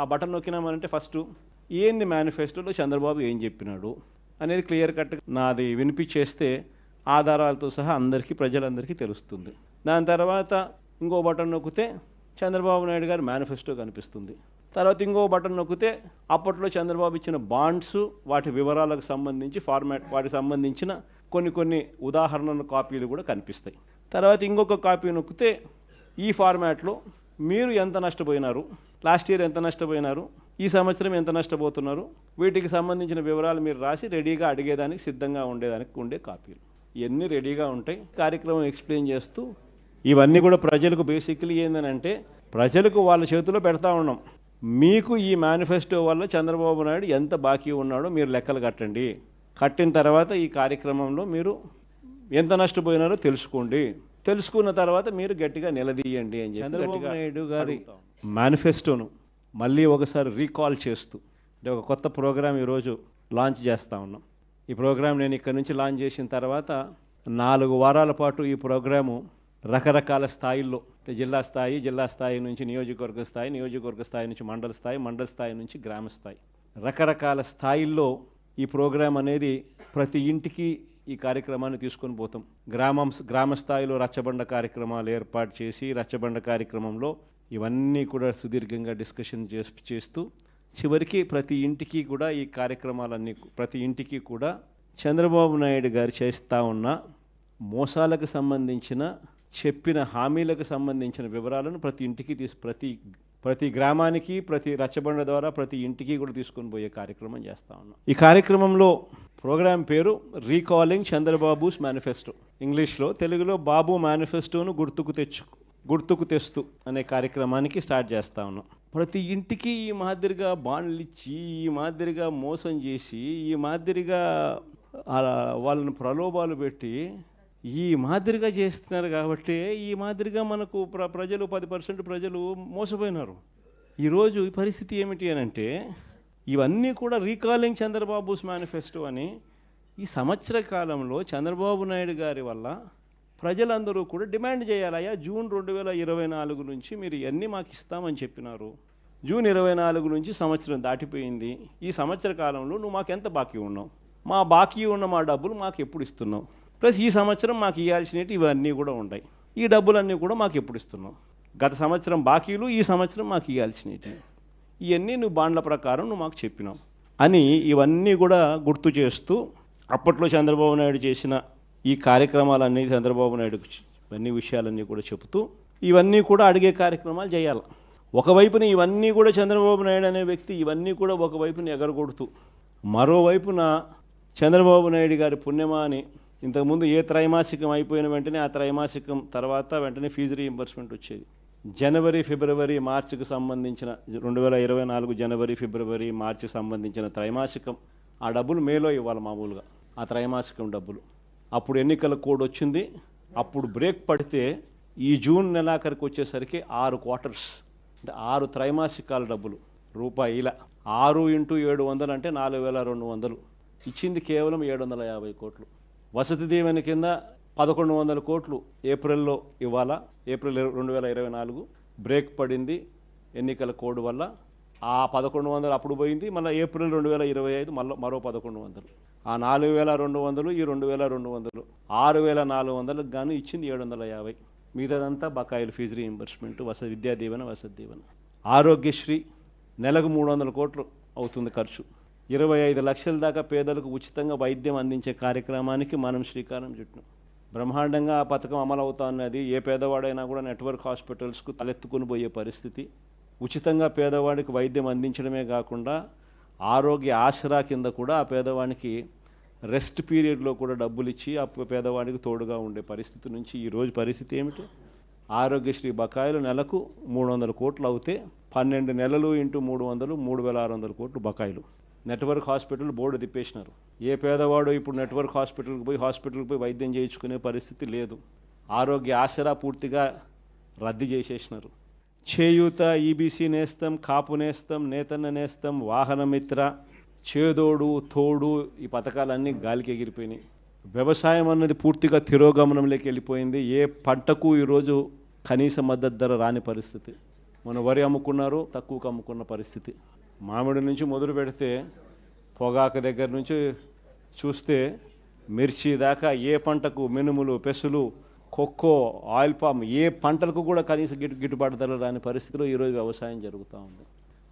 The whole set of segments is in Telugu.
ఆ బటన్ నొక్కినామనంటే ఫస్ట్ ఏంది మేనిఫెస్టోలో చంద్రబాబు ఏం చెప్పినాడు అనేది క్లియర్ కట్ నాది వినిపించేస్తే ఆధారాలతో సహా అందరికీ ప్రజలందరికీ తెలుస్తుంది. దాని తర్వాత ఇంకో బటన్ నొక్కితే చంద్రబాబు నాయుడు గారి మేనిఫెస్టో కనిపిస్తుంది. తర్వాత ఇంకో బటన్ నొక్కితే అప్పట్లో చంద్రబాబు ఇచ్చిన బాండ్స్ వాటి వివరాలకు సంబంధించి ఫార్మాట్ వాటికి సంబంధించిన కొన్ని కొన్ని ఉదాహరణల కాపీలు కూడా కనిపిస్తాయి. తర్వాత ఇంకొక కాపీ నొక్కితే ఈ ఫార్మాట్లో మీరు ఎంత నష్టపోయినారు? లాస్ట్ ఇయర్ ఎంత నష్టపోయినారు? ఈ సంవత్సరం ఎంత నష్టపోతున్నారు? వీటికి సంబంధించిన వివరాలు మీరు రాసి రెడీగా అడిగేదానికి సిద్ధంగా ఉండేదానికి ఉండే కాపీలు. ఇవన్నీ రెడీగా ఉంటాయి. కార్యక్రమం ఎక్స్ప్లెయిన్ చేస్తూ ఇవన్నీ కూడా ప్రజలకు బేసిక్లీ ఏంటంటే ప్రజలకు వాళ్ళ చేతిలో పెడతా ఉన్నాం. మీకు ఈ మేనిఫెస్టో వల్ల చంద్రబాబు నాయుడు ఎంత బాకీ ఉన్నాడో మీరు లెక్కలు కట్టండి. కట్టిన తర్వాత ఈ కార్యక్రమంలో మీరు ఎంత నష్టపోయినారో తెలుసుకోండి. తెలుసుకున్న తర్వాత మీరు గట్టిగా నిలదీయండి అని చెప్పి చంద్రబాబు నాయుడు గారి మేనిఫెస్టోను మళ్ళీ ఒకసారి రీకాల్ చేస్తూ అంటే ఒక కొత్త ప్రోగ్రాం ఈరోజు లాంచ్ చేస్తూ ఉన్నాం. ఈ ప్రోగ్రాం నేను ఇక్కడ నుంచి లాంచ్ చేసిన తర్వాత నాలుగు వారాల పాటు ఈ ప్రోగ్రాము రకరకాల స్థాయిల్లో అంటే జిల్లా స్థాయి జిల్లా స్థాయి నుంచి నియోజకవర్గ స్థాయి నియోజకవర్గ స్థాయి నుంచి మండల స్థాయి మండల స్థాయి నుంచి గ్రామ స్థాయి. రకరకాల స్థాయిల్లో ఈ ప్రోగ్రాం అనేది ప్రతి ఇంటికి ఈ కార్యక్రమాన్ని తీసుకొని పోతాం. గ్రామం గ్రామ స్థాయిలో రచ్చబండ కార్యక్రమాలు ఏర్పాటు చేసి రచ్చబండ కార్యక్రమంలో ఇవన్నీ కూడా సుదీర్ఘంగా డిస్కషన్ చేస్ చేస్తూ చివరికి ప్రతి ఇంటికి కూడా ఈ కార్యక్రమాలన్నీ ప్రతి ఇంటికి కూడా చంద్రబాబు నాయుడు గారు చేస్తూ ఉన్న మోసాలకు సంబంధించిన చెప్పిన హామీలకు సంబంధించిన వివరాలను ప్రతి ఇంటికి తీసు ప్రతి ప్రతి గ్రామానికి ప్రతి రచ్చబండ ద్వారా ప్రతి ఇంటికి కూడా తీసుకొని పోయే కార్యక్రమం చేస్తూ ఉన్నాం. ఈ కార్యక్రమంలో ప్రోగ్రాం పేరు రీకాలింగ్ చంద్రబాబుస్ మేనిఫెస్టో. ఇంగ్లీష్లో తెలుగులో బాబు మేనిఫెస్టోను గుర్తుకు తెచ్చు గుర్తుకు తెస్తూ అనే కార్యక్రమానికి స్టార్ట్ చేస్తా ఉన్నాం. ప్రతి ఇంటికి ఈ మాదిరిగా బాండ్లు ఇచ్చి ఈ మాదిరిగా మోసం చేసి ఈ మాదిరిగా వాళ్ళని ప్రలోభాలు పెట్టి ఈ మాదిరిగా చేస్తున్నారు కాబట్టి ఈ మాదిరిగా మనకు ప్ర ప్రజలు పది పర్సెంట్ ప్రజలు మోసపోయినారు. ఈరోజు పరిస్థితి ఏమిటి అని అంటే ఇవన్నీ కూడా రీకాలింగ్ చంద్రబాబుస్ మేనిఫెస్టో అని ఈ సంవత్సర కాలంలో చంద్రబాబు నాయుడు గారి వల్ల ప్రజలందరూ కూడా డిమాండ్ చేయాలయ్యా జూన్ రెండు వేల ఇరవై నాలుగు నుంచి మీరు ఇవన్నీ మాకు ఇస్తామని చెప్పినారు. జూన్ ఇరవై నాలుగు నుంచి సంవత్సరం దాటిపోయింది. ఈ సంవత్సర కాలంలో నువ్వు మాకు ఎంత బాకీ ఉన్నావు? మా బాకీ ఉన్న మా డబ్బులు మాకు ఎప్పుడు ఇస్తున్నావు? ప్లస్ ఈ సంవత్సరం మాకు ఇవ్వాల్సినవి ఇవన్నీ కూడా ఉంటాయి. ఈ డబ్బులన్నీ కూడా మాకు ఎప్పుడు ఇస్తున్నావు? గత సంవత్సరం బాకీలు ఈ సంవత్సరం మాకు ఇవ్వాల్సినవి ఇవన్నీ నువ్వు బాండ్ల ప్రకారం నువ్వు మాకు చెప్పినావు అని ఇవన్నీ కూడా గుర్తు చేస్తూ అప్పట్లో చంద్రబాబు నాయుడు చేసిన ఈ కార్యక్రమాలన్నీ చంద్రబాబు నాయుడు ఇవన్నీ విషయాలన్నీ కూడా చెబుతూ ఇవన్నీ కూడా అడిగే కార్యక్రమాలు చేయాలి. ఒకవైపున ఇవన్నీ కూడా చంద్రబాబు నాయుడు అనే వ్యక్తి ఇవన్నీ కూడా ఒకవైపున ఎగరగొడుతూ మరోవైపున చంద్రబాబు నాయుడు గారి పుణ్యమా అని ఇంతకుముందు ఏ త్రైమాసికం అయిపోయిన వెంటనే ఆ త్రైమాసికం తర్వాత వెంటనే ఫీజు రీయింబర్స్మెంట్ వచ్చేది. జనవరి ఫిబ్రవరి మార్చికి సంబంధించిన రెండు వేల ఇరవై నాలుగు జనవరి ఫిబ్రవరి మార్చికి సంబంధించిన త్రైమాసికం ఆ డబ్బులు మేలో ఇవ్వాలి మామూలుగా. ఆ త్రైమాసికం డబ్బులు. అప్పుడు ఎన్నికల కోడ్ వచ్చింది. అప్పుడు బ్రేక్ పడితే ఈ జూన్ నెలాఖరికి వచ్చేసరికి ఆరు క్వార్టర్స్ అంటే ఆరు త్రైమాసికాల డబ్బులు రూపాయిల. ఆరు ఇంటూ ఏడు వందలు అంటే నాలుగు వేల రెండు వందలు. ఇచ్చింది కేవలం ఏడు వందల యాభై కోట్లు. వసతి దీవెన కింద పదకొండు వందల కోట్లు ఏప్రిల్లో ఇవ్వాలా? ఏప్రిల్ రెండు వేల ఇరవై నాలుగు బ్రేక్ పడింది ఎన్నికల కోడ్ వల్ల. ఆ పదకొండు వందలు అప్పుడు పోయింది మళ్ళీ ఏప్రిల్ రెండు వేల ఇరవై ఐదు మళ్ళీ మరో పదకొండు వందలు. ఆ నాలుగు వేల రెండు వందలు ఈ రెండు వేల రెండు వందలు. ఆరు వేల నాలుగు వందలకు గాను ఇచ్చింది ఏడు వందల యాభై. మిగతాదంతా బకాయిలు ఫీజు రీయింబర్స్మెంట్ వస విద్యా దీవెన వసతి దీవెన. ఆరోగ్యశ్రీ నెలకు మూడు వందల కోట్లు అవుతుంది ఖర్చు. ఇరవై ఐదు లక్షల దాకా పేదలకు ఉచితంగా వైద్యం అందించే కార్యక్రమానికి మనం శ్రీకారం చుట్టాం. బ్రహ్మాండంగా ఆ పథకం అమలు ఉన్నది. ఏ పేదవాడైనా కూడా నెట్వర్క్ హాస్పిటల్స్కు తలెత్తుకుని పోయే పరిస్థితి. ఉచితంగా పేదవాడికి వైద్యం అందించడమే కాకుండా ఆరోగ్య ఆసరా కింద కూడా ఆ పేదవానికి రెస్ట్ పీరియడ్లో కూడా డబ్బులు ఇచ్చి ఆ పేదవాడికి తోడుగా ఉండే పరిస్థితి నుంచి ఈరోజు పరిస్థితి ఏమిటి? ఆరోగ్యశ్రీ బకాయిలు నెలకు మూడు వందల కోట్లు అవుతే పన్నెండు నెలలు ఇంటూ మూడు వందలు మూడు వేల ఆరు వందల కోట్లు బకాయిలు. నెట్వర్క్ హాస్పిటల్ బోర్డు తిప్పేసినారు. ఏ పేదవాడు ఇప్పుడు నెట్వర్క్ హాస్పిటల్కి పోయి హాస్పిటల్కి పోయి వైద్యం చేయించుకునే పరిస్థితి లేదు. ఆరోగ్య ఆసరా పూర్తిగా రద్దు చేసేసినారు. చేయూత ఈబీసీ నేస్తం కాపు నేస్తం నేతన్న నేస్తం వాహనమిత్ర చేదోడు తోడు ఈ పథకాలన్నీ గాలికి ఎగిరిపోయినాయి. వ్యవసాయం అన్నది పూర్తిగా తిరోగమనంలోకి వెళ్ళిపోయింది. ఏ పంటకు ఈరోజు కనీస మద్దతు ధర రాని పరిస్థితి. మన వరి అమ్ముకున్నారు తక్కువకు అమ్ముకున్న పరిస్థితి. మామిడి నుంచి మొదలు పెడితే పొగాకు దగ్గర నుంచి చూస్తే మిర్చి దాకా ఏ పంటకు మినుములు పెసులు కొక్కో ఆయిల్ పామ్ ఏ పంటలకు కూడా కనీస గిట్టు గిట్టుబాటు ధర రాని పరిస్థితిలో ఈరోజు వ్యవసాయం జరుగుతూ ఉంది.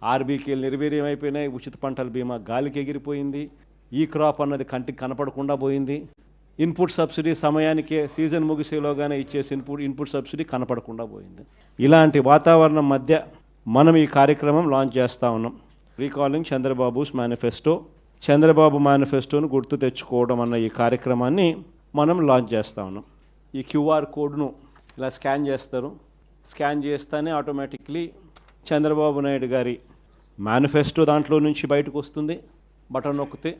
ఆర్బీకేలు నిర్వీర్యం అయిపోయినాయి ఉచిత పంటల బీమా గాలికి ఎగిరిపోయింది. ఈ క్రాప్ అన్నది కంటికి కనపడకుండా పోయింది. ఇన్పుట్ సబ్సిడీ సమయానికే సీజన్ ముగిసేలోగానే ఇచ్చేసి ఇన్పుట్ ఇన్పుట్ సబ్సిడీ కనపడకుండా పోయింది. ఇలాంటి వాతావరణం మధ్య మనం ఈ కార్యక్రమం లాంచ్ చేస్తూ ఉన్నాం. Recalling Chandrababu's manifesto. చంద్రబాబు మేనిఫెస్టోను గుర్తు తెచ్చుకోవడం అన్న ఈ కార్యక్రమాన్ని మనం లాంచ్ చేస్తా ఉన్నాం ఈ క్యూఆర్ కోడ్ను ఇలా స్కాన్ చేస్తారు. స్కాన్ చేస్తేనే ఆటోమేటిక్లీ చంద్రబాబు నాయుడు గారి మేనిఫెస్టో దాంట్లో నుంచి బయటకు వస్తుంది. బటన్ నొక్కితే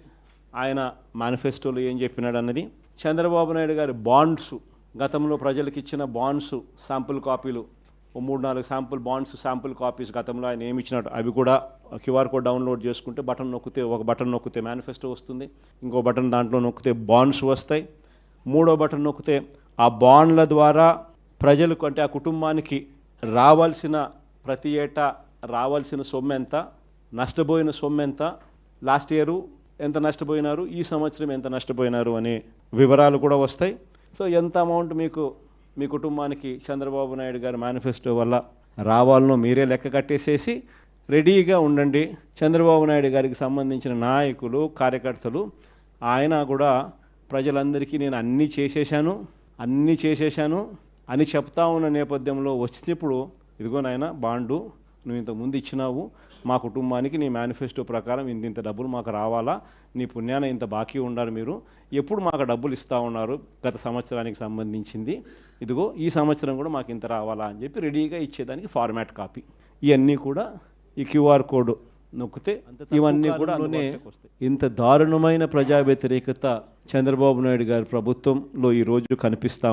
ఆయన మేనిఫెస్టోలో ఏం చెప్పినాడు అన్నది. చంద్రబాబు నాయుడు గారి బాండ్స్ గతంలో ప్రజలకు ఇచ్చిన బాండ్స్ శాంపుల్ కాపీలు మూడు నాలుగు శాంపుల్ బాండ్స్ శాంపుల్ కాపీస్ గతంలో ఆయన ఏమి ఇచ్చినట్టు అవి కూడా క్యూఆర్ కోడ్ డౌన్లోడ్ చేసుకుంటే బటన్ నొక్కితే ఒక బటన్ నొక్కితే మేనిఫెస్టో వస్తుంది ఇంకో బటన్ దాంట్లో నొక్కితే బాండ్స్ వస్తాయి. మూడో బటన్ నొక్కితే ఆ బాండ్ల ద్వారా ప్రజలకు అంటే ఆ కుటుంబానికి రావాల్సిన ప్రతి ఏటా రావాల్సిన సొమ్ము ఎంత నష్టపోయిన సొమ్ము ఎంత లాస్ట్ ఇయరు ఎంత నష్టపోయినారు ఈ సంవత్సరం ఎంత నష్టపోయినారు అనే వివరాలు కూడా వస్తాయి. సో ఎంత అమౌంట్ మీకు మీ కుటుంబానికి చంద్రబాబు నాయుడు గారి మేనిఫెస్టో వల్ల రావాలనో మీరే లెక్క కట్టేసేసి రెడీగా ఉండండి. చంద్రబాబు నాయుడు గారికి సంబంధించిన నాయకులు కార్యకర్తలు ఆయన కూడా ప్రజలందరికీ నేను అన్నీ చేసేశాను అన్నీ చేసేశాను అని చెప్తా ఉన్న నేపథ్యంలో వచ్చినప్పుడు ఇదిగో నాయన బాండు నువ్వు ఇంత ముందు ఇచ్చినావు మా కుటుంబానికి నీ మేనిఫెస్టో ప్రకారం ఇంత ఇంత డబ్బులు మాకు రావాలా నీ పుణ్యాన ఇంత బాకీ ఉండాలి మీరు. ఎప్పుడు మాకు డబ్బులు ఇస్తూ ఉన్నారు గత సంవత్సరానికి సంబంధించింది. ఇదిగో ఈ సంవత్సరం కూడా మాకు ఇంత రావాలా అని చెప్పి రెడీగా ఇచ్చేదానికి ఫార్మాట్ కాపీ ఇవన్నీ కూడా ఈ క్యూఆర్ కోడ్ నొక్కితే ఇవన్నీ కూడా ఇంత దారుణమైన ప్రజా వ్యతిరేకత చంద్రబాబు నాయుడు గారి ప్రభుత్వంలో ఈ రోజు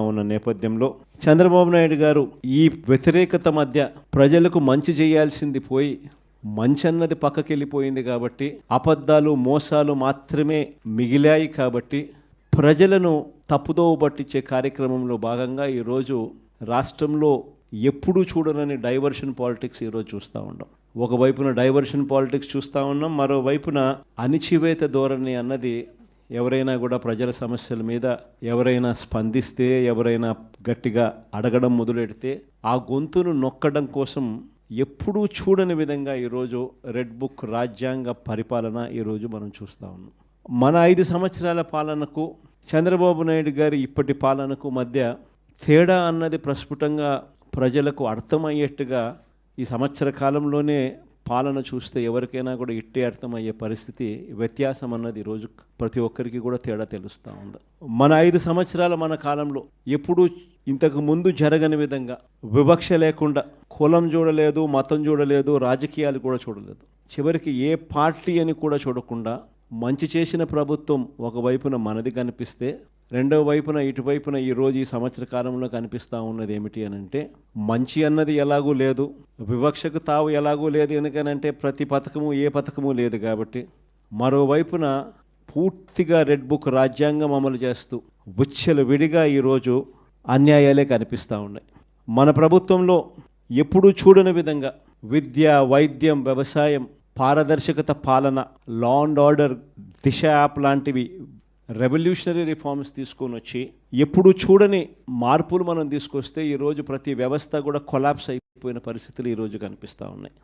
ఉన్న నేపథ్యంలో చంద్రబాబు నాయుడు గారు ఈ వ్యతిరేకత మధ్య ప్రజలకు మంచి చేయాల్సింది పోయి మంచి అన్నది కాబట్టి అబద్ధాలు మోసాలు మాత్రమే మిగిలాయి కాబట్టి ప్రజలను తప్పుదోవ పట్టించే కార్యక్రమంలో భాగంగా ఈరోజు రాష్ట్రంలో ఎప్పుడూ చూడనని డైవర్షన్ పాలిటిక్స్ ఈరోజు చూస్తూ ఉన్నాం ఒకవైపున డైవర్షన్ పాలిటిక్స్ చూస్తూ ఉన్నాం మరోవైపున అణిచివేత ధోరణి అన్నది ఎవరైనా కూడా ప్రజల సమస్యల మీద ఎవరైనా స్పందిస్తే ఎవరైనా గట్టిగా అడగడం మొదలెడితే ఆ గొంతును నొక్కడం కోసం ఎప్పుడూ చూడని విధంగా ఈరోజు రెడ్ బుక్ రాజ్యాంగ పరిపాలన ఈరోజు మనం చూస్తూ ఉన్నాం. మన ఐదు సంవత్సరాల పాలనకు చంద్రబాబు నాయుడు గారి ఇప్పటి పాలనకు మధ్య తేడా అన్నది ప్రస్ఫుటంగా ప్రజలకు అర్థమయ్యేట్టుగా ఈ సంవత్సర కాలంలోనే పాలన చూస్తే ఎవరికైనా కూడా ఇట్టే అర్థమయ్యే పరిస్థితి వ్యత్యాసం అన్నది రోజు ప్రతి ఒక్కరికి కూడా తేడా తెలుస్తూ ఉంది. మన ఐదు సంవత్సరాల మన కాలంలో ఎప్పుడూ ఇంతకు ముందు జరగని విధంగా వివక్ష లేకుండా కులం చూడలేదు మతం చూడలేదు రాజకీయాలు కూడా చూడలేదు. చివరికి ఏ పార్టీ అని కూడా చూడకుండా మంచి చేసిన ప్రభుత్వం ఒకవైపున మనది కనిపిస్తే రెండవ వైపున ఇటువైపున ఈరోజు ఈ సంవత్సర కాలంలో కనిపిస్తూ ఉన్నది ఏమిటి అని అంటే మంచి అన్నది ఎలాగూ లేదు వివక్షకు తావు ఎలాగూ లేదు ఎందుకనంటే ప్రతి పథకము ఏ పథకము లేదు కాబట్టి. మరోవైపున పూర్తిగా రెడ్ బుక్ రాజ్యాంగం అమలు చేస్తూ విచ్చలు విడిగా ఈరోజు అన్యాయాలే కనిపిస్తూ ఉన్నాయి. మన ప్రభుత్వంలో ఎప్పుడూ చూడని విధంగా విద్య వైద్యం వ్యవసాయం పారదర్శకత పాలన law and order Disha app లాంటివి రెవల్యూషనరీ రిఫార్మ్స్ తీసుకొని వచ్చి ఎప్పుడు చూడని మార్పులు మనం తీసుకొస్తే ఈరోజు ప్రతి వ్యవస్థ కూడా కొలాప్స్ అయిపోయిన పరిస్థితులు ఈరోజు కనిపిస్తూ ఉన్నాయి.